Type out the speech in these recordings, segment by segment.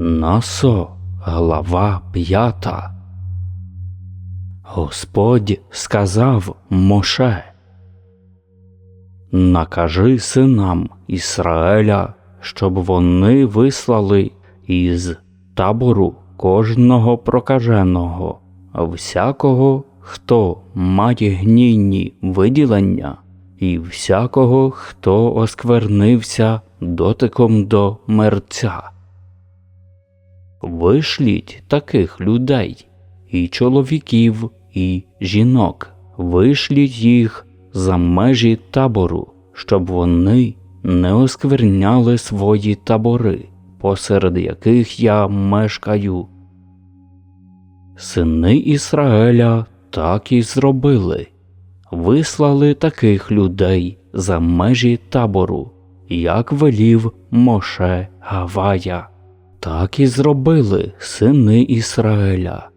Насо, глава п'ята. Господь сказав Моше. Накажи синам Ісраїля, щоб вони вислали із табору кожного прокаженого, всякого, хто має гнійні виділення, і всякого, хто осквернився дотиком до мерця. Вишліть таких людей, і чоловіків, і жінок, вишліть їх за межі табору, щоб вони не оскверняли свої табори, посеред яких я мешкаю. Сини Ісраїля так і зробили, вислали таких людей за межі табору, як велів Моше Гавая. Так і зробили сини Ісраїля.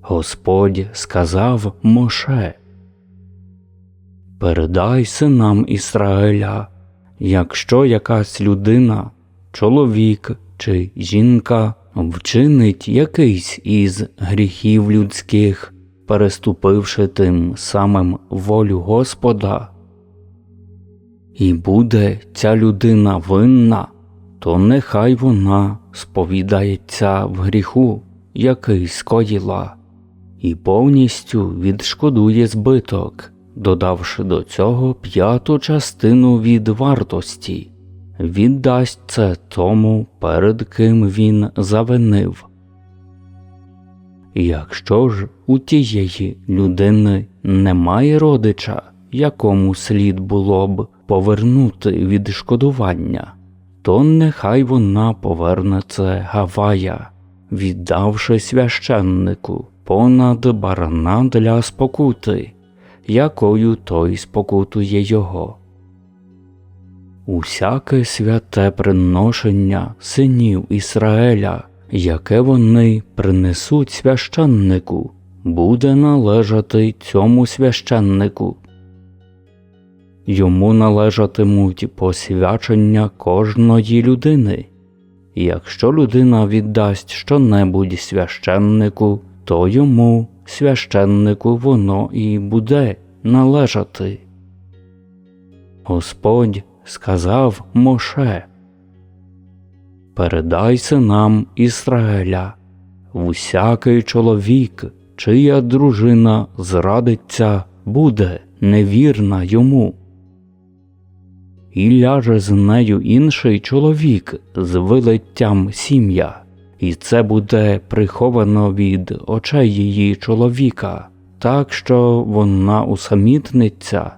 Господь сказав Моше, Передай синам Ісраїля, якщо якась людина, чоловік чи жінка вчинить якийсь із гріхів людських, переступивши тим самим волю Господа, і буде ця людина винна то нехай вона сповідається в гріху, який скоїла, і повністю відшкодує збиток, додавши до цього п'яту частину від вартості, віддасть це тому, перед ким він завинив. Якщо ж у тієї людини немає родича, якому слід було б повернути відшкодування, то нехай вона поверне це Гавая, віддавши священнику понад барана для спокути, якою той спокутує його. Усяке святе приношення синів Ісраїля, яке вони принесуть священнику, буде належати цьому священнику йому належатимуть посвячення кожної людини. Якщо людина віддасть щонебудь священнику, то йому, священнику, воно і буде належати. Господь сказав Моше Передай синам Ісраїля, всякий чоловік, чия дружина зрадиться, буде невірна йому і ляже з нею інший чоловік з вилиттям сім'я, і це буде приховано від очей її чоловіка, так що вона усамітниться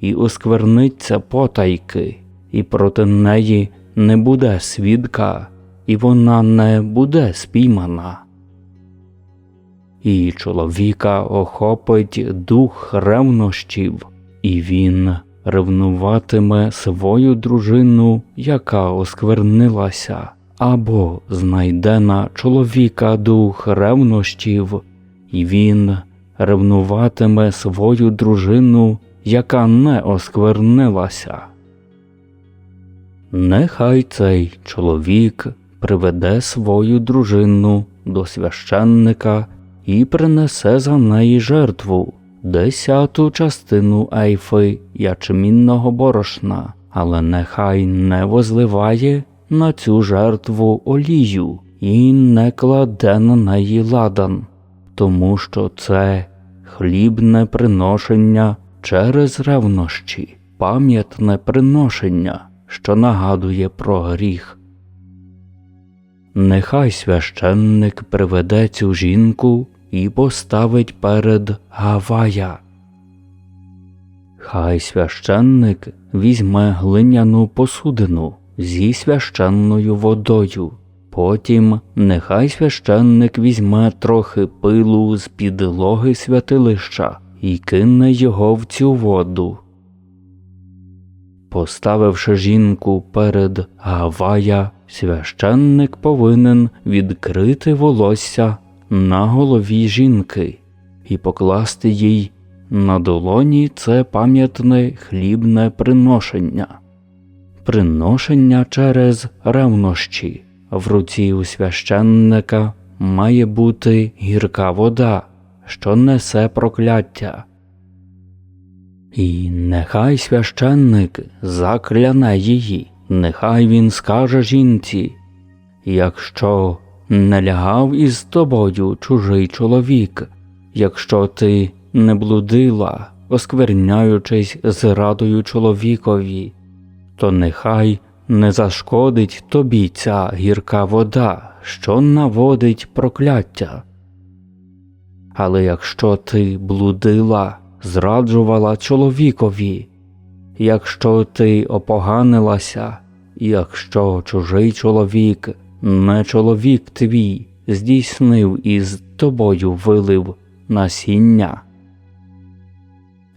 і оскверниться потайки, і проти неї не буде свідка, і вона не буде спіймана. І чоловіка охопить дух ревнощів, і він ревнуватиме свою дружину, яка осквернилася, або знайде на чоловіка дух ревнощів, і він ревнуватиме свою дружину, яка не осквернилася. Нехай цей чоловік приведе свою дружину до священника і принесе за неї жертву десяту частину ейфи ячмінного борошна, але нехай не возливає на цю жертву олію і не кладе на неї ладан, тому що це хлібне приношення через ревнощі, пам'ятне приношення, що нагадує про гріх. Нехай священник приведе цю жінку і поставить перед Гавая. Хай священник візьме глиняну посудину зі священною водою. Потім нехай священник візьме трохи пилу з підлоги святилища і кине його в цю воду. Поставивши жінку перед Гавая, священник повинен відкрити волосся на голові жінки і покласти їй на долоні це пам'ятне хлібне приношення, приношення через ревнощі, в руці у священника має бути гірка вода, що несе прокляття. І нехай священник закляне її, нехай він скаже жінці, якщо не лягав із тобою чужий чоловік, якщо ти не блудила, оскверняючись зрадою чоловікові, то нехай не зашкодить тобі ця гірка вода, що наводить прокляття. Але якщо ти блудила, зраджувала чоловікові, якщо ти опоганилася, якщо чужий чоловік, не чоловік твій, здійснив із тобою вилив насіння.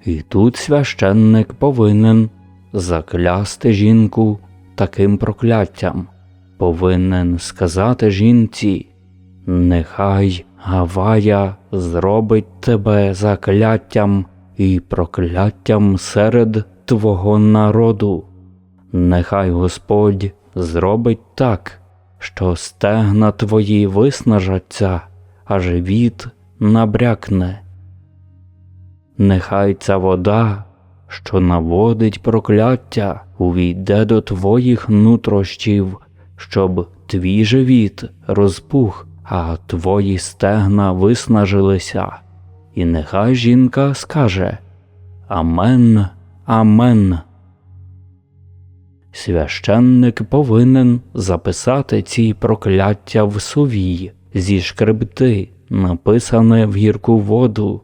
І тут священник повинен заклясти жінку таким прокляттям, повинен сказати жінці, нехай Гавая зробить тебе закляттям і прокляттям серед твого народу. Нехай Господь зробить так, що стегна твої виснажаться, а живіт набрякне. Нехай ця вода, що наводить прокляття, увійде до твоїх нутрощів, щоб твій живіт розпух, а твої стегна виснажилися. І нехай жінка скаже Амен, Амен. Священник повинен записати ці прокляття в сувій зі шкребти, написане в гірку воду,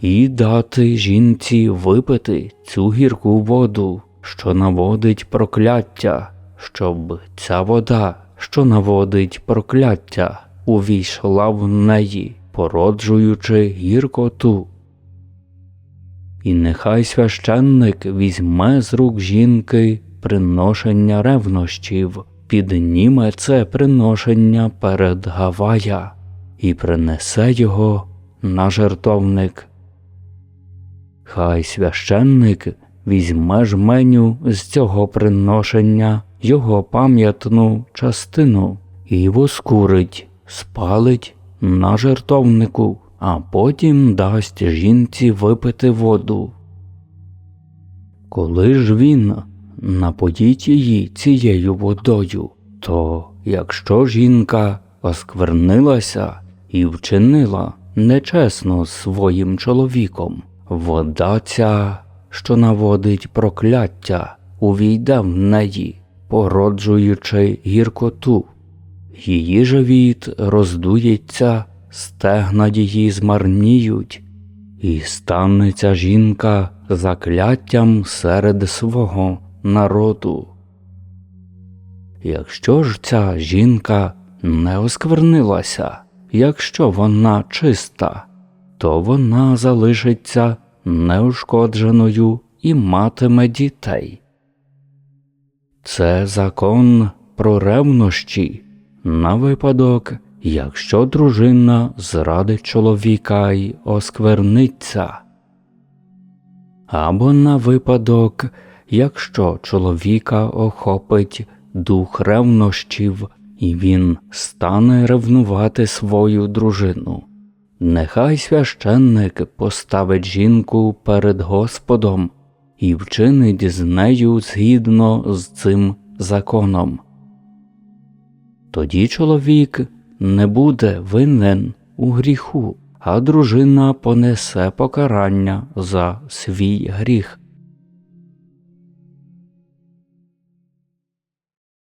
і дати жінці випити цю гірку воду, що наводить прокляття, щоб ця вода, що наводить прокляття, увійшла в неї, породжуючи гіркоту. І нехай священник візьме з рук жінки приношення ревнощів, підніме це приношення перед Гавая і принесе його на жертовник. Хай священник візьме жменю з цього приношення його пам'ятну частину і воскурить, спалить на жертовнику а потім дасть жінці випити воду. Коли ж він напоїть її цією водою, то якщо жінка осквернилася і вчинила нечесно своїм чоловіком, вода ця, що наводить прокляття, увійде в неї, породжуючи гіркоту, її живіт роздується стегна її змарніють, і станеться жінка закляттям серед свого народу. Якщо ж ця жінка не осквернилася, якщо вона чиста, то вона залишиться неушкодженою і матиме дітей. Це закон про ревнощі на випадок, якщо дружина зрадить чоловіка й оскверниться, або на випадок, якщо чоловіка охопить дух ревнощів, і він стане ревнувати свою дружину. Нехай священник поставить жінку перед Господом і вчинить з нею згідно з цим законом. Тоді чоловік не буде винен у гріху, а дружина понесе покарання за свій гріх.